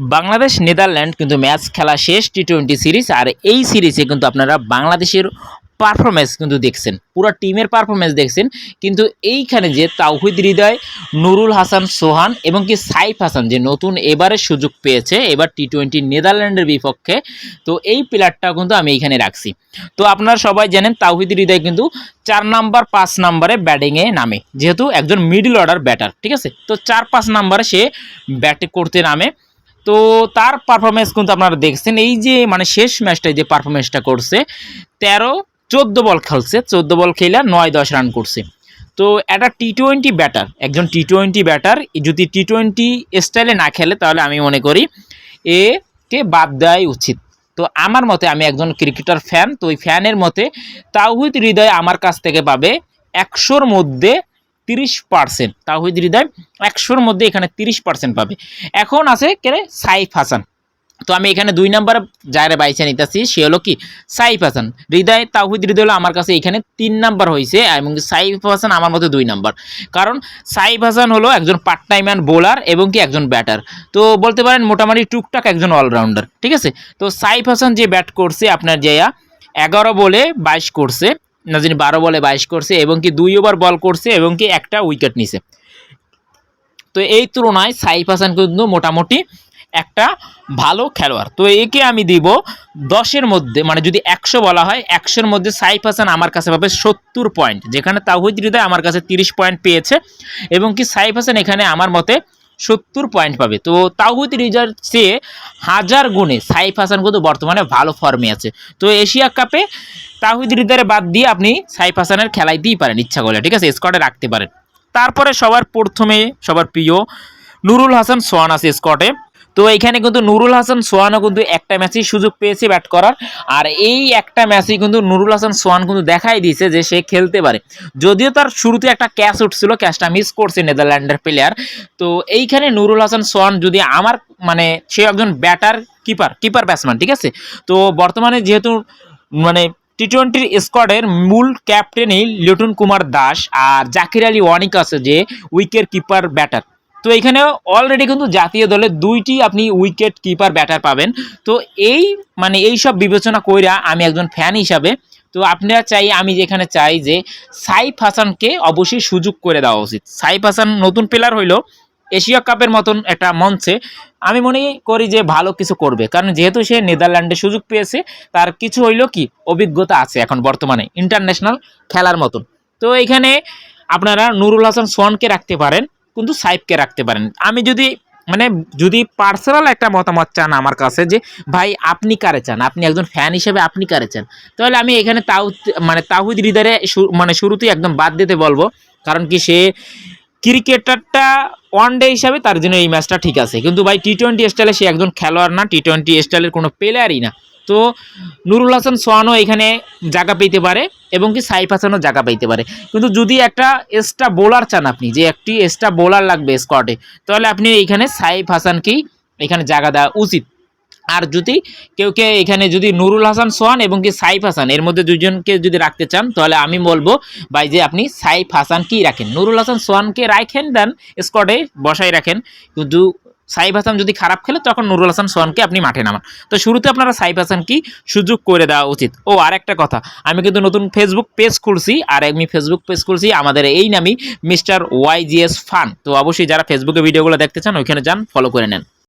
Bangladesh, Netherland কিন্তু match খেলা শেষ টি টোয়েন্টি সিরিজ আর এই সিরিজে কিন্তু আপনারা বাংলাদেশের পারফরমেন্স কিন্তু দেখছেন। পুরো টিমের পারফরমেন্স দেখছেন। কিন্তু এইখানে যে তাওহিদ হৃদয়, নুরুল হাসান, সোহান এবং কি সাইফ হাসান যে নতুন এবারে সুযোগ পেয়েছে, এবার টি টোয়েন্টি নেদারল্যান্ডের বিপক্ষে, তো এই প্লেয়ারটা কিন্তু আমি এইখানে রাখছি। তো আপনারা সবাই জানেন, তাওহিদ হৃদয় কিন্তু চার নাম্বার, পাঁচ নাম্বারে ব্যাটিংয়ে নামে, যেহেতু একজন মিডল অর্ডার ব্যাটার ঠিক আছে? তো চার, পাঁচ নাম্বারে সে ব্যাট করতে নামে। তো তার পারফরমেন্স কিন্তু আপনারা দেখছেন। এই যে মানে শেষ ম্যাচটায় যে পারফরমেন্সটা করছে, তেরো, চোদ্দ বল খেলছে। চোদ্দ বল খেলে নয়, দশ রান করছে। তো একটা টি টোয়েন্টি ব্যাটার একজন টি টোয়েন্টি ব্যাটার যদি টি টোয়েন্টি স্টাইলে না খেলে, তাহলে আমি মনে করি এ কে বাদ দেওয়াই উচিত। তো আমার মতে, আমি একজন ক্রিকেটার ফ্যান তো ওই ফ্যানের মতে তাওহিদ হৃদয় আমার কাছ থেকে পাবে একশোর মধ্যে তিরিশ পার্সেন্ট। তাওহিদ হৃদয় একশোর মধ্যে এখানে তিরিশ পার্সেন্ট পাবে। এখন আছে কে? সাইফ হাসান। তো আমি এখানে দুই নাম্বার যারে বাইছে নিতেছি, সে হলো কি? সাইফ হাসান। হৃদয়, তাওহিদ হৃদয় হলো আমার কাছে এখানে তিন নাম্বার হয়েছে এবং সাইফ হাসান আমার মতে দুই নাম্বার। কারণ সাইফ হাসান হলো একজন পার্ট টাইম বোলার এবং কি একজন ব্যাটার তো বলতে পারেন মোটামুটি টুকটাক একজন অলরাউন্ডার ঠিক আছে? তো সাইফ হাসান যে ব্যাট করছে আপনার যেয়া এগারো বলে বাইশ করছে। না জানি বারো বলে বাইশ করছে এবং কি দুই ওভার বল করছে এবং কি একটা উইকেট নিছে। তো এই তুলনায় সাইফ হাসান কিন্তু মোটামুটি একটা ভালো খেলোয়াড়। তো একে আমি দিব দশের মধ্যে মানে যদি একশো বলা হয়, একশোর মধ্যে সাইফ হাসান আমার কাছে পাবে সত্তর পয়েন্ট, যেখানে তাহিদ হৃদয় আমার কাছে তিরিশ পয়েন্ট পেয়েছে এবং কি সাইফ হাসান এখানে আমার মতে সত্তর পয়েন্ট পাবে। তো তাহুদ রিজার চেয়ে হাজার গুণে, সাইফ হাসান কিন্তু বর্তমানে ভালো ফর্মে আছে। তো এশিয়া কাপে তাহিদ হৃদয়ের বাদ দিয়ে আপনি সাইফ হাসানের খেলাইতেই পারেন, ইচ্ছা করলে, ঠিক আছে? স্কোয়াডে রাখতে পারেন। তারপরে সবার প্রথমে, সবার প্রিয় নুরুল হাসান সোয়ান আছে স্কটে তো এখানে কিন্তু নুরুল হাসান সোয়ানও কিন্তু একটা ম্যাচেই সুযোগ পেয়েছে ব্যাট করার। আর এই একটা ম্যাচেই কিন্তু নুরুল হাসান সোয়ান কিন্তু দেখাই দিয়েছে যে সে খেলতে পারে। যদিও তার শুরুতে একটা ক্যাচ উঠছিল, ক্যাচটা মিস করছে নেদারল্যান্ডের প্লেয়ার তো এইখানে নুরুল হাসান সোয়ান যদি আমার মানে সে একজন ব্যাটার কিপার কিপার ব্যাটসম্যান ঠিক আছে? তো বর্তমানে যেহেতু মানে টি টোয়েন্টির স্কোয়াডের মূল ক্যাপ্টেনই লিটন কুমার দাস আর জাকির আলী ওয়ানিক আছে যে উইকেট কিপার ব্যাটার তো এখানে অলরেডি কিন্তু জাতীয় দলে দুইটি আপনি উইকেট কিপার ব্যাটার পাবেন। তো এই মানে এই সব বিবেচনা কইরা আমি একজন ফ্যান হিসাবে, তো আপনারা চাই, আমি যেখানে চাই যে সাইফ হাসানকে অবশ্যই সুযোগ করে দেওয়া উচিত। সাইফ হাসান নতুন প্লেয়ার হইল, এশিয়া কাপের মতন একটা মঞ্চে। আমি মনে করি যে ভালো কিছু করবে, কারণ যেহেতু সে নেদারল্যান্ডে সুযোগ পেয়েছে, তার কিছু হইল কি, অভিজ্ঞতা আছে এখন বর্তমানে ইন্টারন্যাশনাল খেলার মতন। তো এখানে আপনারা নুরুল হাসান সোয়ানকে রাখতে পারেন। কিন্তু সাইফকে রাখতে পারেন। আমি যদি মানে যদি পার্সোনাল একটা মতামত চান আমার কাছে যে, ভাই, আপনি কারে চান? আপনি একজন ফ্যান হিসেবে আপনি কারে চান? তাহলে আমি এখানে তাউ মানে তাহুদ হৃদয়ে মানে শুরুতেই একদম বাদ দিতে বলব। কারণ কি সে ক্রিকেটারটা ওয়ান ডে হিসাবে তার জন্য এই ম্যাচটা ঠিক আছে। কিন্তু ভাই টি টোয়েন্টি স্টাইলে সে একজন খেলোয়াড় না। টি টোয়েন্টি স্টাইলের কোনো প্লেয়ারই না। তো নুরুল হাসান সোহানও এখানে জায়গা পেতে পারে এবং কি সাইফ হাসানও জায়গা পেতে পারে। কিন্তু যদি একটা এক্সট্রা বোলার চান আপনি, যে একটি এক্সট্রা বোলার লাগবে স্কোয়াডে তাহলে আপনি এখানে সাইফ হাসানকেই এখানে জায়গা দেওয়া উচিত। আর যদি কেউ কে এখানে যদি নুরুল হাসান সোহান এবং কি সাইফ হাসান, এর মধ্যে দুজনকে যদি রাখতে চান, তাহলে আমি বলব ভাই যে আপনি সাইফ হাসানকেই রাখেন। নুরুল হাসান সোহানকে রাখেন দেন স্কোয়াডে বসাই রাখেন। কিন্তু সাইফ হাসান যদি খারাপ খেলে, তখন নুরুল হাসান সোহানকে আপনি মাঠে নামান। তো শুরুতে আপনারা সাইফ হাসানকে সুযোগ করে দেওয়া উচিত। ও আর একটা কথা, আমি কিন্তু নতুন ফেসবুক পেজ খুলছি, আর আমি ফেসবুক পেজ খুলছি আমাদের এই নামই মিস্টার ওয়াই ওয়াইজিএস ফান। তো অবশ্যই যারা ফেসবুকে ভিডিওগুলো দেখতে চান, ওইখানে যান ফলো করে নেন।